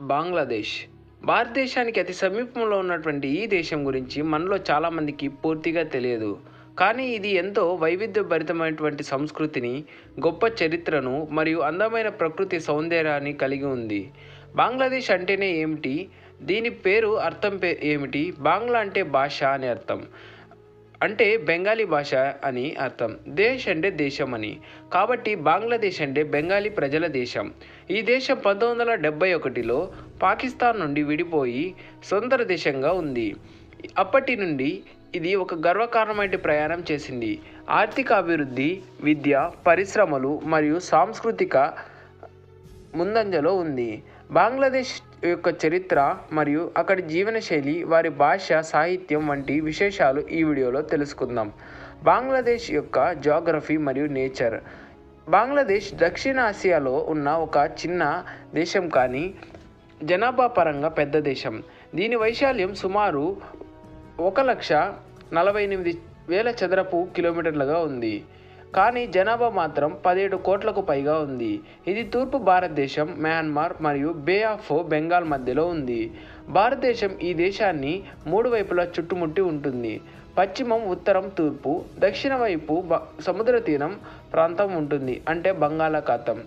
బంగ్లాదేశ్. భారతదేశానికి అతి సమీపంలో ఉన్నటువంటి ఈ దేశం గురించి మనలో చాలామందికి పూర్తిగా తెలియదు. కానీ ఇది ఎంతో వైవిధ్యభరితమైనటువంటి సంస్కృతిని గొప్ప చరిత్రను మరియు అందమైన ప్రకృతి సౌందర్యాన్ని కలిగి ఉంది. బంగ్లాదేశ్ అంటేనే ఏమిటి? దీని పేరు అర్థం పే ఏమిటి? బాంగ్లా అంటే భాష అని అర్థం. అంటే బెంగాలీ భాష అని అర్థం. దేశ్ అంటే దేశం అని. కాబట్టి బంగ్లాదేశ్ అంటే బెంగాలీ ప్రజల దేశం. ఈ దేశం పంతొమ్మిది వందల డెబ్బై ఒకటిలో పాకిస్తాన్ నుండి విడిపోయి స్వతంత్ర దేశంగా ఉంది. అప్పటి నుండి ఇది ఒక గర్వకారణమైన ప్రయాణం చేసింది. ఆర్థిక అభివృద్ధి విద్య పరిశ్రమలు మరియు సాంస్కృతిక ముందంజలో ఉంది. బంగ్లాదేశ్ యొక్క చరిత్ర మరియు అక్కడి జీవనశైలి వారి భాష సాహిత్యం వంటి విశేషాలు ఈ వీడియోలో తెలుసుకుందాం. బంగ్లాదేశ్ యొక్క జాగ్రఫీ మరియు నేచర్. బంగ్లాదేశ్ దక్షిణ ఆసియాలో ఉన్న ఒక చిన్న దేశం కానీ జనాభా పరంగా పెద్ద దేశం. దీని వైశాల్యం సుమారు ఒక లక్ష నలభై ఎనిమిది వేల చదరపు కిలోమీటర్లుగా ఉంది. కానీ జనాభా మాత్రం పదిహేడు కోట్లకు పైగా ఉంది. ఇది తూర్పు భారతదేశం మయన్మార్ మరియు బే ఆఫ్ బెంగాల్ మధ్యలో ఉంది. భారతదేశం ఈ దేశాన్ని మూడు వైపులా చుట్టుముట్టి ఉంటుంది. పశ్చిమం ఉత్తరం తూర్పు దక్షిణ వైపు బ సముద్ర తీరం ప్రాంతం ఉంటుంది. అంటే బంగాళాఖాతం.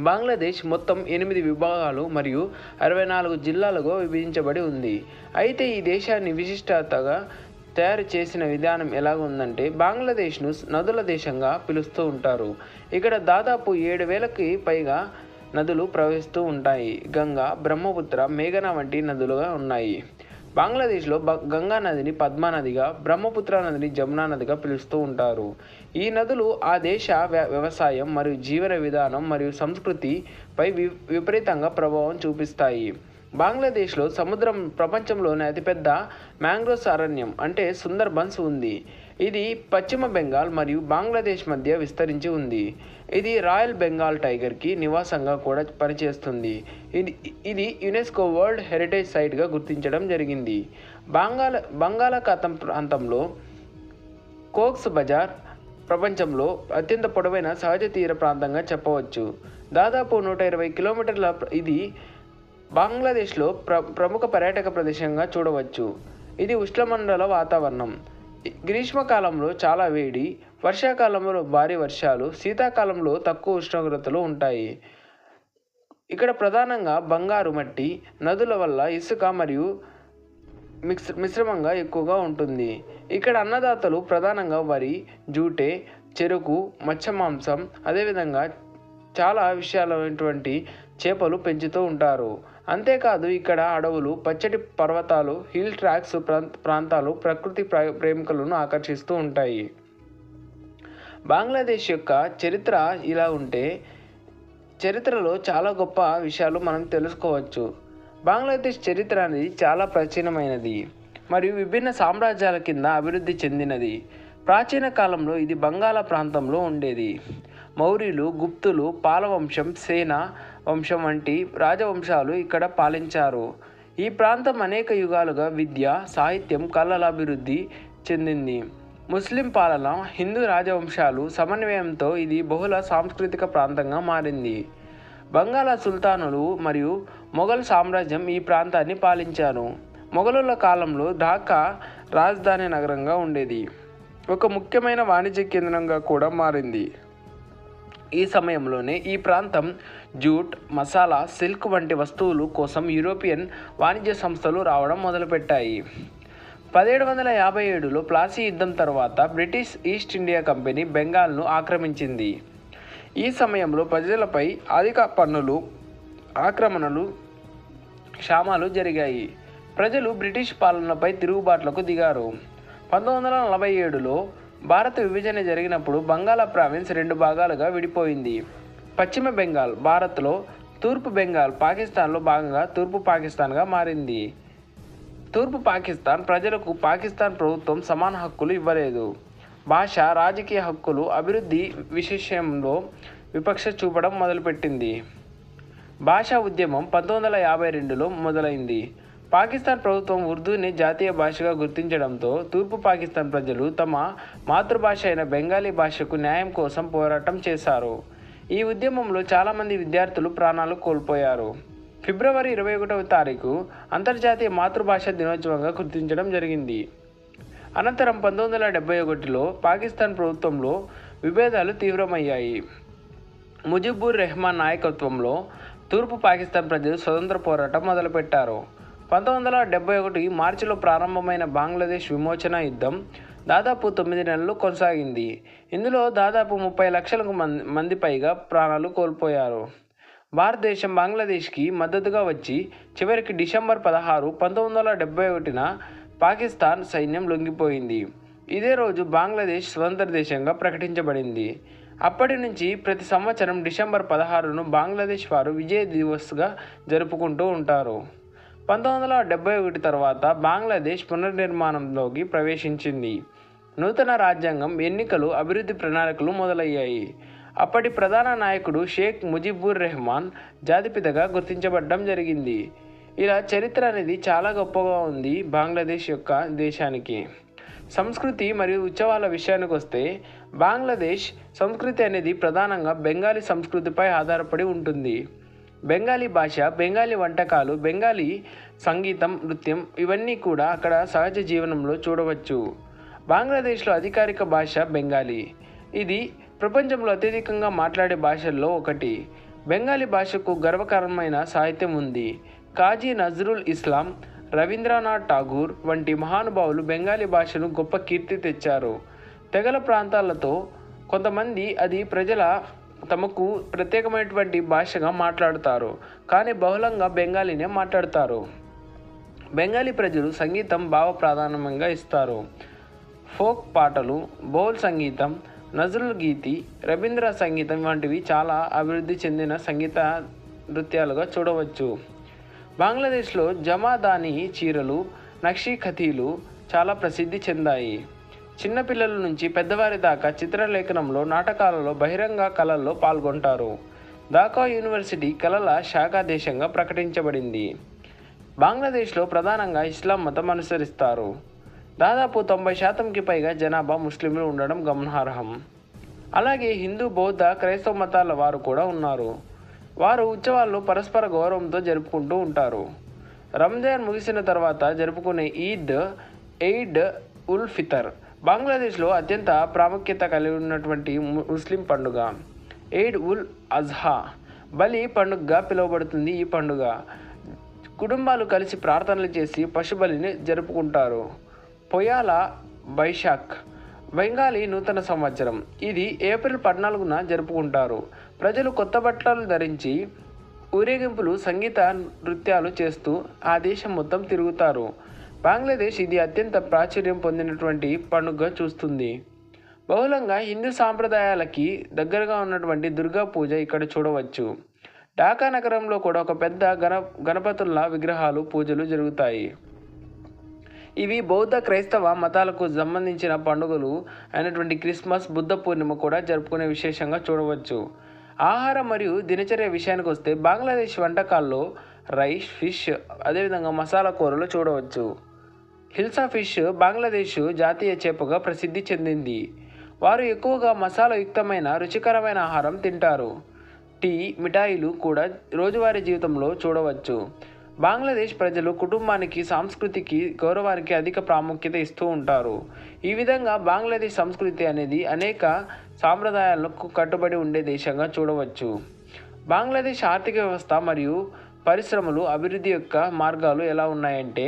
బంగ్లాదేశ్ మొత్తం ఎనిమిది విభాగాలు మరియు అరవై నాలుగు జిల్లాలుగా విభజించబడి ఉంది. అయితే ఈ దేశాన్ని విశిష్టతగా తయారు చేసిన విధానం ఎలా ఉందంటే బంగ్లాదేశ్ను నదుల దేశంగా పిలుస్తూ ఉంటారు. ఇక్కడ దాదాపు ఏడు వేలకి పైగా నదులు ప్రవహిస్తూ ఉంటాయి. గంగా బ్రహ్మపుత్ర మేఘన వంటి నదులుగా ఉన్నాయి. బంగ్లాదేశ్లో బ గంగా నదిని పద్మా నదిగా బ్రహ్మపుత్ర నదిని జమునా నదిగా పిలుస్తూ ఉంటారు. ఈ నదులు ఆ దేశ వ్య వ్యవసాయం మరియు జీవన విధానం మరియు సంస్కృతిపై వి విపరీతంగా ప్రభావం చూపిస్తాయి. బంగ్లాదేశ్లో సముద్రం ప్రపంచంలోనే అతిపెద్ద మ్యాంగ్రోవ్స్ అరణ్యం అంటే సుందర్బన్స్ ఉంది. ఇది పశ్చిమ బెంగాల్ మరియు బంగ్లాదేశ్ మధ్య విస్తరించి ఉంది. ఇది రాయల్ బెంగాల్ టైగర్కి నివాసంగా కూడా పనిచేస్తుంది. ఇది ఇది యునెస్కో వరల్డ్ హెరిటేజ్ సైట్గా గుర్తించడం జరిగింది. బంగాళ బంగాళాఖాతం ప్రాంతంలో కోక్స్ బజార్ ప్రపంచంలో అత్యంత పొడవైన సహజ తీర ప్రాంతంగా చెప్పవచ్చు. దాదాపు నూట ఇరవై కిలోమీటర్ల ఇది బంగ్లాదేశ్లో ప్ర ప్రముఖ పర్యాటక ప్రదేశంగా చూడవచ్చు. ఇది ఉష్ణమండల వాతావరణం. గ్రీష్మకాలంలో చాలా వేడి వర్షాకాలంలో భారీ వర్షాలు శీతాకాలంలో తక్కువ ఉష్ణోగ్రతలు ఉంటాయి. ఇక్కడ ప్రధానంగా బంగారు మట్టి నదుల వల్ల ఇసుక మరియు మిక్స్ మిశ్రమంగా ఎక్కువగా ఉంటుంది. ఇక్కడ అన్నదాతలు ప్రధానంగా వరి జూటే చెరుకు మత్స్య మాంసం అదేవిధంగా చాలా విషయాలైనటువంటి చేపలు పెంచుతూ ఉంటారు. అంతేకాదు ఇక్కడ అడవులు పచ్చటి పర్వతాలు హిల్ ట్రాక్స్ ప్రాంతాలు ప్రకృతి ప్రేమికులను ఆకర్షిస్తూ ఉంటాయి. బంగ్లాదేశ్ యొక్క చరిత్ర ఇలా ఉంటే చరిత్రలో చాలా గొప్ప విషయాలు మనం తెలుసుకోవచ్చు. బంగ్లాదేశ్ చరిత్ర అనేది చాలా ప్రాచీనమైనది మరియు విభిన్న సామ్రాజ్యాల కింద అభివృద్ధి చెందినది. ప్రాచీన కాలంలో ఇది బంగాళ ప్రాంతంలో ఉండేది. మౌర్యులు గుప్తులు పాలవంశం సేన వంశం వంటి రాజవంశాలు ఇక్కడ పాలించారు. ఈ ప్రాంతం అనేక యుగాలుగా విద్య సాహిత్యం కళల అభివృద్ధి చెందింది. ముస్లిం పాలన హిందూ రాజవంశాలు సమన్వయంతో ఇది బహుళ సాంస్కృతిక ప్రాంతంగా మారింది. బంగాళా సుల్తానులు మరియు మొఘల్ సామ్రాజ్యం ఈ ప్రాంతాన్ని పాలించారు. మొఘలుల కాలంలో ఢాకా రాజధాని నగరంగా ఉండేది. ఒక ముఖ్యమైన వాణిజ్య కేంద్రంగా కూడా మారింది. ఈ సమయంలోనే ఈ ప్రాంతం జూట్ మసాలా సిల్క్ వంటి వస్తువులు కోసం యూరోపియన్ వాణిజ్య సంస్థలు రావడం మొదలుపెట్టాయి. పదిహేడు వందల యాభై ఏడులో ప్లాసీ యుద్ధం తర్వాత బ్రిటిష్ ఈస్ట్ ఇండియా కంపెనీ బెంగాల్ను ఆక్రమించింది. ఈ సమయంలో ప్రజలపై అధిక పన్నులు ఆక్రమణలు క్షామాలు జరిగాయి. ప్రజలు బ్రిటిష్ పాలనపై తిరుగుబాట్లకు దిగారు. పంతొమ్మిది వందల నలభై ఏడులో భారత విభజన జరిగినప్పుడు బంగాళా ప్రావిన్స్ రెండు భాగాలుగా విడిపోయింది. పశ్చిమ బెంగాల్ భారత్లో తూర్పు బెంగాల్ పాకిస్తాన్లో భాగంగా తూర్పు పాకిస్తాన్గా మారింది. తూర్పు పాకిస్తాన్ ప్రజలకు పాకిస్తాన్ ప్రభుత్వం సమాన హక్కులు ఇవ్వలేదు. భాష రాజకీయ హక్కులు అభివృద్ధి విశేషంలో విపక్ష చూపడం మొదలుపెట్టింది. భాషా ఉద్యమం పంతొమ్మిది వందల యాభై రెండులో మొదలైంది. పాకిస్తాన్ ప్రభుత్వం ఉర్దూని జాతీయ భాషగా గుర్తించడంతో తూర్పు పాకిస్తాన్ ప్రజలు తమ మాతృభాష అయిన బెంగాలీ భాషకు న్యాయం కోసం పోరాటం చేశారు. ఈ ఉద్యమంలో చాలామంది విద్యార్థులు ప్రాణాలు కోల్పోయారు. ఫిబ్రవరి ఇరవై ఒకటవ తారీఖు అంతర్జాతీయ మాతృభాష దినోత్సవంగా గుర్తించడం జరిగింది. అనంతరం పంతొమ్మిది వందల డెబ్బై ఒకటిలో పాకిస్తాన్ ప్రభుత్వంలో విభేదాలు తీవ్రమయ్యాయి. ముజిబుర్ రెహమాన్ నాయకత్వంలో తూర్పు పాకిస్తాన్ ప్రజలు స్వతంత్ర పోరాటం మొదలుపెట్టారు. పంతొమ్మిది వందల డెబ్బై ఒకటి మార్చిలో ప్రారంభమైన బంగ్లాదేశ్ విమోచన యుద్ధం దాదాపు తొమ్మిది నెలలు కొనసాగింది. ఇందులో దాదాపు ముప్పై లక్షలకు మంది మంది పైగా ప్రాణాలు కోల్పోయారు. భారతదేశం బంగ్లాదేశ్కి మద్దతుగా వచ్చి చివరికి డిసెంబర్ పదహారు పంతొమ్మిది వందల డెబ్బై ఒకటిన పాకిస్తాన్ సైన్యం లొంగిపోయింది. ఇదే రోజు బంగ్లాదేశ్ స్వతంత్ర దేశంగా ప్రకటించబడింది. అప్పటి నుంచి ప్రతి సంవత్సరం డిసెంబర్ పదహారును బంగ్లాదేశ్ వారు విజయ్ దివస్గా జరుపుకుంటూ ఉంటారు. పంతొమ్మిది వందల డెబ్బై ఒకటి తర్వాత బంగ్లాదేశ్ పునర్నిర్మాణంలోకి ప్రవేశించింది. నూతన రాజ్యాంగం ఎన్నికలు అభివృద్ధి ప్రణాళికలు మొదలయ్యాయి. అప్పటి ప్రధాన నాయకుడు షేక్ ముజిబుర్ రెహమాన్ జాతిపితగా గుర్తించబడడం జరిగింది. ఇలా చరిత్ర అనేది చాలా గొప్పగా ఉంది బంగ్లాదేశ్ యొక్క దేశానికి. సంస్కృతి మరియు ఉత్సవాల విషయానికి వస్తే బంగ్లాదేశ్ సంస్కృతి అనేది ప్రధానంగా బెంగాలీ సంస్కృతిపై ఆధారపడి ఉంటుంది. బెంగాలీ భాష బెంగాలీ వంటకాలు బెంగాలీ సంగీతం నృత్యం ఇవన్నీ కూడా అక్కడ సహజ జీవనంలో చూడవచ్చు. బంగ్లాదేశ్లో అధికారిక భాష బెంగాలీ. ఇది ప్రపంచంలో అత్యధికంగా మాట్లాడే భాషల్లో ఒకటి. బెంగాలీ భాషకు గర్వకారణమైన సాహిత్యం ఉంది. కాజీ నజరుల్ ఇస్లాం రవీంద్రనాథ్ ఠాగూర్ వంటి మహానుభావులు బెంగాలీ భాషను గొప్ప కీర్తి తెచ్చారు. తెగల ప్రాంతాలతో కొంతమంది అది ప్రజల తమకు ప్రత్యేకమైనటువంటి భాషగా మాట్లాడుతారు. కానీ బహుళంగా బెంగాలీనే మాట్లాడతారు. బెంగాలీ ప్రజలు సంగీతం భావ ప్రాధాన్యంగా ఇస్తారు. ఫోక్ పాటలు బౌల్ సంగీతం నజరుల్ గీతి రవీంద్ర సంగీతం వంటివి చాలా అభివృద్ధి చెందిన సంగీత నృత్యాలుగా చూడవచ్చు. బంగ్లాదేశ్లో జమాదాని చీరలు నక్షీ ఖతీలు చాలా ప్రసిద్ధి చెందాయి. చిన్నపిల్లల నుంచి పెద్దవారి దాకా చిత్రలేఖనంలో నాటకాలలో బహిరంగ కళల్లో పాల్గొంటారు. ఢాకా యూనివర్సిటీ కళల శాఖా దేశంగా ప్రకటించబడింది. బంగ్లాదేశ్లో ప్రధానంగా ఇస్లాం మతం అనుసరిస్తారు. దాదాపు తొంభై శాతంకి పైగా జనాభా ముస్లింలు ఉండడం గమనార్హం. అలాగే హిందూ బౌద్ధ క్రైస్తవ మతాల వారు కూడా ఉన్నారు. వారు ఉత్సవాలను పరస్పర గౌరవంతో జరుపుకుంటూ ఉంటారు. రంజాన్ ముగిసిన తర్వాత జరుపుకునే ఈద్ ఎయిడ్ ఉల్ ఫితర్. బంగ్లాదేశ్లో అత్యంత ప్రాముఖ్యత కలిగి ఉన్నటువంటి ము- ముస్లిం పండుగ ఎయిడ్ ఉల్ అజ్హా. బలి పండుగగా పిలువబడుతుంది ఈ పండుగ. కుటుంబాలు కలిసి ప్రార్థనలు చేసి పశుబలిని జరుపుకుంటారు. పొయాల బైశాఖ్ బెంగాలీ నూతన సంవత్సరం. ఇది ఏప్రిల్ పద్నాలుగున జరుపుకుంటారు. ప్రజలు కొత్త బట్టలు ధరించి ఊరేగింపులు సంగీత నృత్యాలు చేస్తూ ఆ దేశం మొత్తం తిరుగుతారు. బంగ్లాదేశ్ ఇది అత్యంత ప్రాచుర్యం పొందినటువంటి పండుగ చూస్తుంది. బహుళంగా హిందూ సాంప్రదాయాలకి దగ్గరగా ఉన్నటువంటి దుర్గా పూజ ఇక్కడ చూడవచ్చు. ఢాకా నగరంలో కూడా ఒక పెద్ద గణ గణపతుల విగ్రహాలు పూజలు జరుగుతాయి. ఇవి బౌద్ధ క్రైస్తవ మతాలకు సంబంధించిన పండుగలు అయినటువంటి క్రిస్మస్ బుద్ధ పూర్ణిమ కూడా జరుపుకునే విశేషంగా చూడవచ్చు. ఆహారం మరియు దినచర్య విషయానికి వస్తే బంగ్లాదేశ్ వంటకాల్లో రైస్ ఫిష్ అదేవిధంగా మసాలా కూరలు చూడవచ్చు. హిల్సా ఫిష్ బంగ్లాదేశ్ జాతీయ చేపగా ప్రసిద్ధి చెందింది. వారు ఎక్కువగా మసాలాయుక్తమైన రుచికరమైన ఆహారం తింటారు. టీ మిఠాయిలు కూడా రోజువారీ జీవితంలో చూడవచ్చు. బంగ్లాదేశ్ ప్రజలు కుటుంబానికి సంస్కృతికి గౌరవానికి అధిక ప్రాముఖ్యత ఇస్తూ ఉంటారు. ఈ విధంగా బంగ్లాదేశ్ సంస్కృతి అనేది అనేక సాంప్రదాయాలకు కట్టుబడి ఉండే దేశంగా చూడవచ్చు. బంగ్లాదేశ్ ఆర్థిక వ్యవస్థ మరియు పరిశ్రమలు అభివృద్ధి యొక్క మార్గాలు ఎలా ఉన్నాయంటే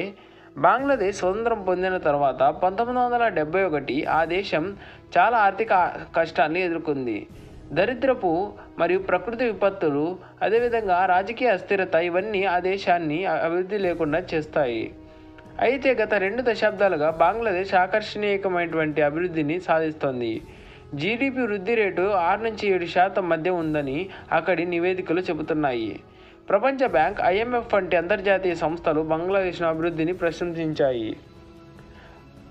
బంగ్లాదేశ్ స్వతంత్రం పొందిన తర్వాత పంతొమ్మిది వందల డెబ్బై ఒకటి ఆ దేశం చాలా ఆర్థిక కష్టాన్ని ఎదుర్కొంది. దరిద్రపు మరియు ప్రకృతి విపత్తులు అదేవిధంగా రాజకీయ అస్థిరత ఇవన్నీ ఆ దేశాన్ని అభివృద్ధి లేకుండా చేస్తాయి. అయితే గత రెండు దశాబ్దాలుగా బంగ్లాదేశ్ ఆకర్షణీయకమైనటువంటి అభివృద్ధిని సాధిస్తోంది. జీడిపి వృద్ధి రేటు ఆరు నుంచి ఏడు శాతం మధ్య ఉందని అక్కడి నివేదికలు చెబుతున్నాయి. ప్రపంచ బ్యాంక్ ఐఎంఎఫ్ వంటి అంతర్జాతీయ సంస్థలు బంగ్లాదేశ్ అభివృద్ధిని ప్రశంసించాయి.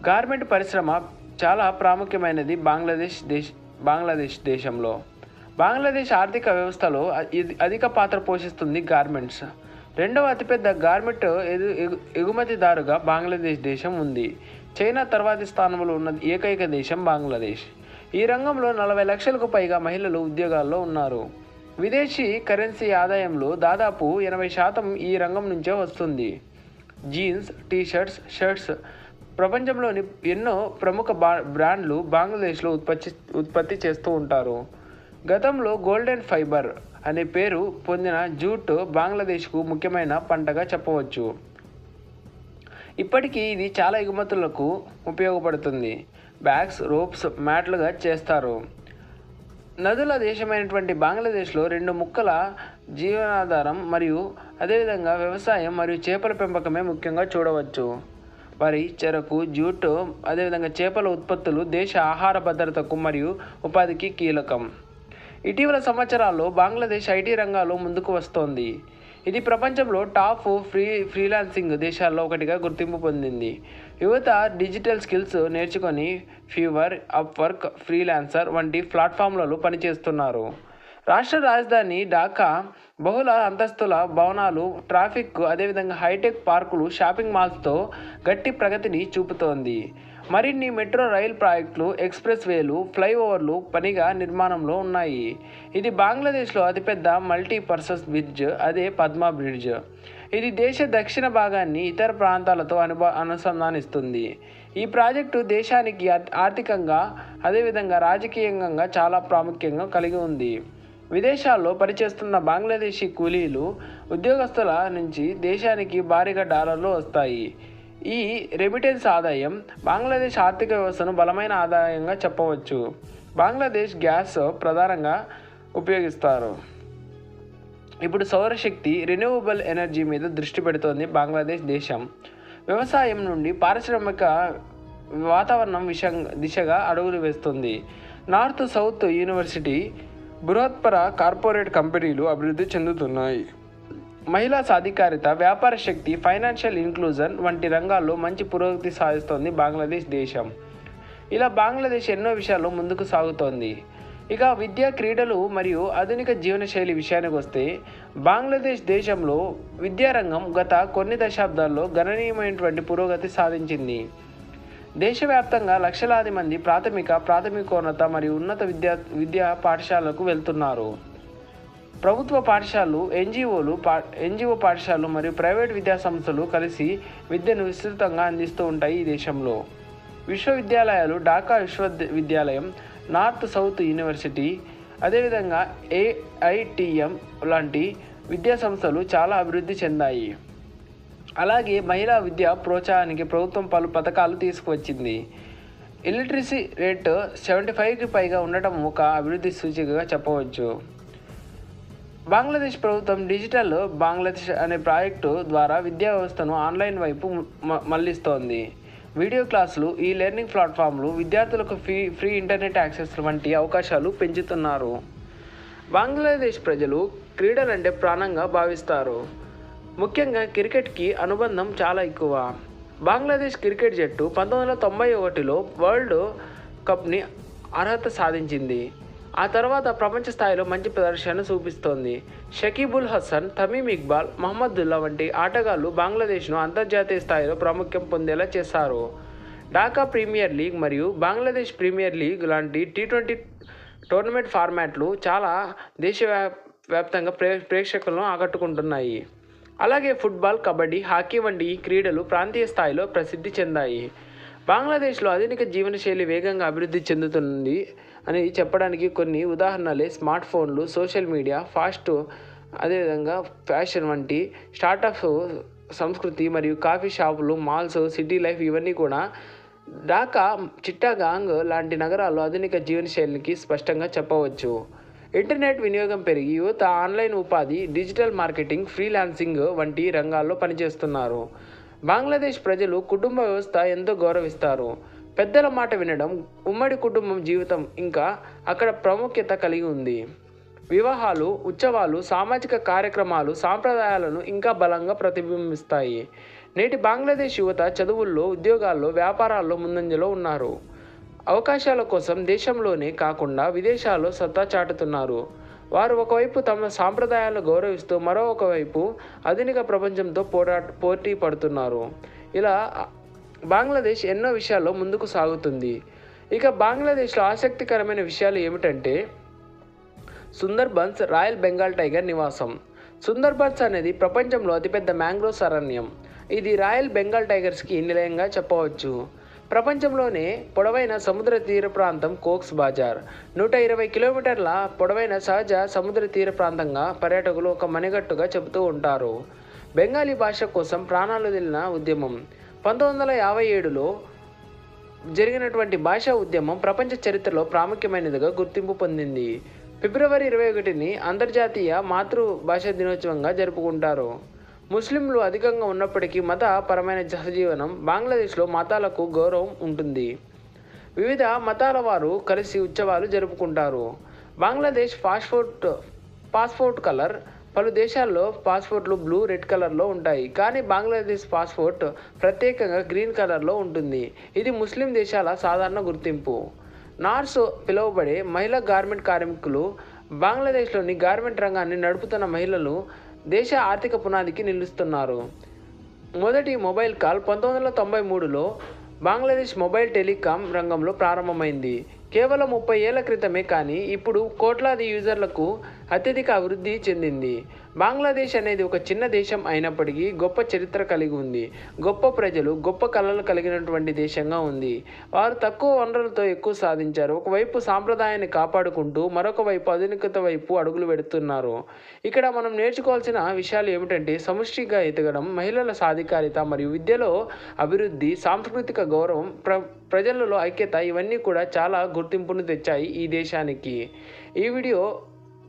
గార్మెంట్ పరిశ్రమ చాలా ప్రాముఖ్యమైనది బంగ్లాదేశ్ దేశ్ బంగ్లాదేశ్ దేశంలో. బంగ్లాదేశ్ ఆర్థిక వ్యవస్థలో ఇది అధిక పాత్ర పోషిస్తుంది గార్మెంట్స్. రెండవ అతిపెద్ద గార్మెంట్ ఎదు ఎగు- ఎగుమతిదారుగా బంగ్లాదేశ్ దేశం ఉంది. చైనా తర్వాతి స్థానంలో ఉన్న ఏకైక దేశం బంగ్లాదేశ్. ఈ రంగంలో నలభై లక్షలకు పైగా మహిళలు ఉద్యోగాల్లో ఉన్నారు. విదేశీ కరెన్సీ ఆదాయంలో దాదాపు ఎనభై శాతం ఈ రంగం నుంచే వస్తుంది. Jeans T shirts shirts. ప్రపంచంలోని ఎన్నో ప్రముఖ బా బ్రాండ్లు బంగ్లాదేశ్లో ఉత్పత్తి ఉత్పత్తి చేస్తూ ఉంటారు. గతంలో గోల్డెన్ ఫైబర్ అనే పేరు పొందిన జూట్ బంగ్లాదేశ్కు ముఖ్యమైన పంటగా చెప్పవచ్చు. ఇప్పటికీ ఇది చాలా ఎగుమతులకు ఉపయోగపడుతుంది. బ్యాగ్స్ రోప్స్ మ్యాట్లుగా చేస్తారు. నదుల దేశమైనటువంటి బంగ్లాదేశ్లో రెండు ముక్కల జీవనాధారం మరియు అదేవిధంగా వ్యవసాయం మరియు చేపల పెంపకమే ముఖ్యంగా చూడవచ్చు. వరి చెరకు జూట్ అదేవిధంగా చేపల ఉత్పత్తులు దేశ ఆహార భద్రతకు మరియు ఉపాధికి కీలకం. ఇటీవల సంవత్సరాల్లో బంగ్లాదేశ్ ఐటీ రంగాల్లో ముందుకు వస్తోంది. ఇది ప్రపంచంలో టాప్ ఫ్రీ ఫ్రీలాన్సింగ్ దేశాల్లో ఒకటిగా గుర్తింపు పొందింది. యువత డిజిటల్ స్కిల్స్ నేర్చుకొని ఫీవర్ అప్ వర్క్ ఫ్రీలాన్సర్ వంటి ప్లాట్ఫామ్లలో పనిచేస్తున్నారు. రాష్ట్ర రాజధాని ఢాకా బహుళ అంతస్తుల భవనాలు ట్రాఫిక్ అదేవిధంగా హైటెక్ పార్కులు షాపింగ్ మాల్స్తో గట్టి ప్రగతిని చూపుతోంది. మరిన్ని మెట్రో రైల్ ప్రాజెక్టులు ఎక్స్ప్రెస్ వేలు ఫ్లైఓవర్లు పనిగా నిర్మాణంలో ఉన్నాయి. ఇది బంగ్లాదేశ్లో అతిపెద్ద మల్టీపర్సస్ బ్రిడ్జ్ అదే పద్మా బ్రిడ్జ్. ఇది దేశ దక్షిణ భాగాన్ని ఇతర ప్రాంతాలతో అనుభ అనుసంధానిస్తుంది. ఈ ప్రాజెక్టు దేశానికి ఆర్థికంగా అదేవిధంగా రాజకీయంగా చాలా ప్రాముఖ్యంగా కలిగి ఉంది. విదేశాల్లో పనిచేస్తున్న బంగ్లాదేశీ కూలీలు ఉద్యోగస్తుల నుంచి దేశానికి భారీగా డాలర్లు వస్తాయి. ఈ రెమిటెన్స్ ఆదాయం బంగ్లాదేశ్ ఆర్థిక వ్యవస్థను బలమైన ఆదాయంగా చెప్పవచ్చు. బంగ్లాదేశ్ గ్యాస్ ప్రధానంగా ఉపయోగిస్తారు. ఇప్పుడు సౌరశక్తి రెన్యూవబుల్ ఎనర్జీ మీద దృష్టి పెడుతోంది బంగ్లాదేశ్ దేశం. వ్యవసాయం నుండి పారిశ్రామిక వాతావరణం విషం దిశగా అడుగులు వేస్తుంది. నార్త్ సౌత్ యూనివర్సిటీ బృహత్పర కార్పొరేట్ కంపెనీలు అభివృద్ధి చెందుతున్నాయి. మహిళా సాధికారిత వ్యాపార శక్తి ఫైనాన్షియల్ ఇంక్లూజన్ వంటి రంగాల్లో మంచి పురోగతి సాధిస్తోంది బంగ్లాదేశ్ దేశం. ఇలా బంగ్లాదేశ్ ఎన్నో విషయాల్లో ముందుకు సాగుతోంది. ఇక విద్య క్రీడలు మరియు ఆధునిక జీవనశైలి విషయానికి వస్తే బంగ్లాదేశ్ దేశంలో విద్యారంగం గత కొన్ని దశాబ్దాల్లో గణనీయమైనటువంటి పురోగతి సాధించింది. దేశవ్యాప్తంగా లక్షలాది మంది ప్రాథమిక ప్రాథమికోన్నత మరియు ఉన్నత విద్యా విద్యా పాఠశాలలకు వెళ్తున్నారు. ప్రభుత్వ పాఠశాలలు ఎన్జిఓలు పా ఎన్జిఓ పాఠశాలలు మరియు ప్రైవేట్ విద్యా సంస్థలు కలిసి విద్యను విస్తృతంగా అందిస్తూ ఉంటాయి ఈ దేశంలో. విశ్వవిద్యాలయాలు ఢాకా విశ్వవిద్యాలయం నార్త్ సౌత్ యూనివర్సిటీ అదేవిధంగా ఏఐటిఎం లాంటి విద్యా సంస్థలు చాలా అభివృద్ధి చెందాయి. అలాగే మహిళా విద్య ప్రోత్సాహానికి ప్రభుత్వం పలు పథకాలు తీసుకువచ్చింది. ఇలిటరసీ రేట్ సెవెంటీ ఫైవ్కి పైగా ఉండటం ఒక అభివృద్ధి సూచికగా చెప్పవచ్చు. బంగ్లాదేశ్ ప్రభుత్వం డిజిటల్ బంగ్లాదేశ్ అనే ప్రాజెక్టు ద్వారా విద్యా వ్యవస్థను ఆన్లైన్ వైపు మ- మళ్ళిస్తోంది. వీడియో క్లాసులు ఈ లెర్నింగ్ ప్లాట్ఫామ్లు విద్యార్థులకు ఫ్రీ ఫ్రీ ఇంటర్నెట్ యాక్సెస్ వంటి అవకాశాలు పెంచుతున్నారు. బంగ్లాదేశ్ ప్రజలు క్రీడలంటే ప్రాణంగా భావిస్తారు. ముఖ్యంగా క్రికెట్కి అనుబంధం చాలా ఎక్కువ. బంగ్లాదేశ్ క్రికెట్ జట్టు పంతొమ్మిది వందల తొంభై ఒకటిలో వరల్డ్ కప్ని అర్హత సాధించింది. ఆ తర్వాత ప్రపంచ స్థాయిలో మంచి ప్రదర్శన చూపిస్తోంది. షకీబుల్ హసన్ తమీమ్ ఇక్బాల్ మహమ్మదుల్లా వంటి ఆటగాళ్ళు బంగ్లాదేశ్ను అంతర్జాతీయ స్థాయిలో ప్రాముఖ్యం పొందేలా చేశారు. ఢాకా ప్రీమియర్ లీగ్ మరియు బంగ్లాదేశ్ ప్రీమియర్ లీగ్ లాంటి టీ ట్వంటీ టోర్నమెంట్ ఫార్మాట్లు చాలా దేశవ్యాప్ వ్యాప్తంగా ప్రే ప్రేక్షకులను ఆకట్టుకుంటున్నాయి. అలాగే ఫుట్బాల్ కబడ్డీ హాకీ వంటి ఈ క్రీడలు ప్రాంతీయ స్థాయిలో ప్రసిద్ధి చెందాయి. బంగ్లాదేశ్లో ఆధునిక జీవనశైలి వేగంగా అభివృద్ధి చెందుతుంది అని చెప్పడానికి కొన్ని ఉదాహరణలే స్మార్ట్ ఫోన్లు సోషల్ మీడియా ఫాస్ట్ అదేవిధంగా ఫ్యాషన్ వంటి స్టార్టప్స్ సంస్కృతి మరియు కాఫీ షాపులు మాల్స్ సిటీ లైఫ్ ఇవన్నీ కూడా ఢాకా చిట్టాగాంగ్ లాంటి నగరాల్లో ఆధునిక జీవనశైలికి స్పష్టంగా చెప్పవచ్చు. ఇంటర్నెట్ వినియోగం పెరిగి యువత ఆన్లైన్ ఉపాధి డిజిటల్ మార్కెటింగ్ ఫ్రీలాన్సింగ్ వంటి రంగాల్లో పనిచేస్తున్నారు. బంగ్లాదేశ్ ప్రజలు కుటుంబ వ్యవస్థ ఎంతో గౌరవిస్తారు. పెద్దల మాట వినడం ఉమ్మడి కుటుంబం జీవితం ఇంకా అక్కడ ప్రాముఖ్యత కలిగి ఉంది. వివాహాలు ఉత్సవాలు సామాజిక కార్యక్రమాలు సాంప్రదాయాలను ఇంకా బలంగా ప్రతిబింబిస్తాయి. నేటి బంగ్లాదేశ్ యువత చదువుల్లో ఉద్యోగాల్లో వ్యాపారాల్లో ముందంజలో ఉన్నారు. అవకాశాల కోసం దేశంలోనే కాకుండా విదేశాల్లో సత్తా చాటుతున్నారు. వారు ఒకవైపు తమ సాంప్రదాయాలను గౌరవిస్తూ మరో ఒకవైపు ఆధునిక ప్రపంచంతో పోరా పోటీ పడుతున్నారు. ఇలా బంగ్లాదేశ్ ఎన్నో విషయాల్లో ముందుకు సాగుతుంది. ఇక బంగ్లాదేశ్లో ఆసక్తికరమైన విషయాలు ఏమిటంటే సుందర్బన్స్ రాయల్ బెంగాల్ టైగర్ నివాసం. సుందర్బన్స్ అనేది ప్రపంచంలో అతిపెద్ద మ్యాంగ్రోవ్ అరణ్యం ఇది రాయల్ బెంగాల్ టైగర్స్కి నిలయంగా చెప్పవచ్చు. ప్రపంచంలోనే పొడవైన సముద్ర తీర ప్రాంతం కోక్స్ బాజార్. నూట ఇరవై కిలోమీటర్ల పొడవైన సహజ సముద్ర తీర ప్రాంతంగా పర్యాటకులు ఒక మణిగట్టుగా చెబుతూ ఉంటారు. బెంగాలీ భాష కోసం ప్రాణాలు వదిలిన ఉద్యమం. పంతొమ్మిది వందల యాభై ఏడులో జరిగినటువంటి భాషా ఉద్యమం ప్రపంచ చరిత్రలో ప్రాముఖ్యమైనదిగా గుర్తింపు పొందింది. ఫిబ్రవరి ఇరవై ఒకటిని అంతర్జాతీయ మాతృభాషా దినోత్సవంగా జరుపుకుంటారు. ముస్లింలు అధికంగా ఉన్నప్పటికీ మత పరమైన సహజీవనం బంగ్లాదేశ్లో మతాలకు గౌరవం ఉంటుంది. వివిధ మతాల వారు కలిసి ఉత్సవాలు జరుపుకుంటారు. బంగ్లాదేశ్ పాస్పోర్ట్ పాస్పోర్ట్ కలర్ పలు దేశాల్లో పాస్పోర్ట్లు బ్లూ రెడ్ కలర్లో ఉంటాయి. కానీ బంగ్లాదేశ్ పాస్పోర్ట్ ప్రత్యేకంగా గ్రీన్ కలర్లో ఉంటుంది. ఇది ముస్లిం దేశాల సాధారణ గుర్తింపు. నార్స్ పిలువబడే మహిళా గార్మెంట్ కార్మికులు బంగ్లాదేశ్లోని గార్మెంట్ రంగాన్ని నడుపుతున్న మహిళలు దేశ ఆర్థిక పునాదికి నిలుస్తున్నారు. మొదటి మొబైల్ కాల్ పంతొమ్మిది వందల తొంభై మూడులో బంగ్లాదేశ్ మొబైల్ టెలికాం రంగంలో ప్రారంభమైంది. కేవలం ముప్పై ఏళ్ళ క్రితమే కానీ ఇప్పుడు కోట్లాది యూజర్లకు అత్యధిక అభివృద్ధి చెందింది. బంగ్లాదేశ్ అనేది ఒక చిన్న దేశం అయినప్పటికీ గొప్ప చరిత్ర కలిగి ఉంది. గొప్ప ప్రజలు గొప్ప కళలు కలిగినటువంటి దేశంగా ఉంది. వారు తక్కువ వనరులతో ఎక్కువ సాధించారు. ఒకవైపు సాంప్రదాయాన్ని కాపాడుకుంటూ మరొక వైపు ఆధునికత వైపు అడుగులు పెడుతున్నారు. ఇక్కడ మనం నేర్చుకోవాల్సిన విషయాలు ఏమిటంటే సముష్టిగా ఎదగడం మహిళల సాధికారిత మరియు విద్యలో అభివృద్ధి సాంస్కృతిక గౌరవం ప్ర ప్రజలలో ఐక్యత ఇవన్నీ కూడా చాలా గుర్తింపును తెచ్చాయి ఈ దేశానికి. ఈ వీడియో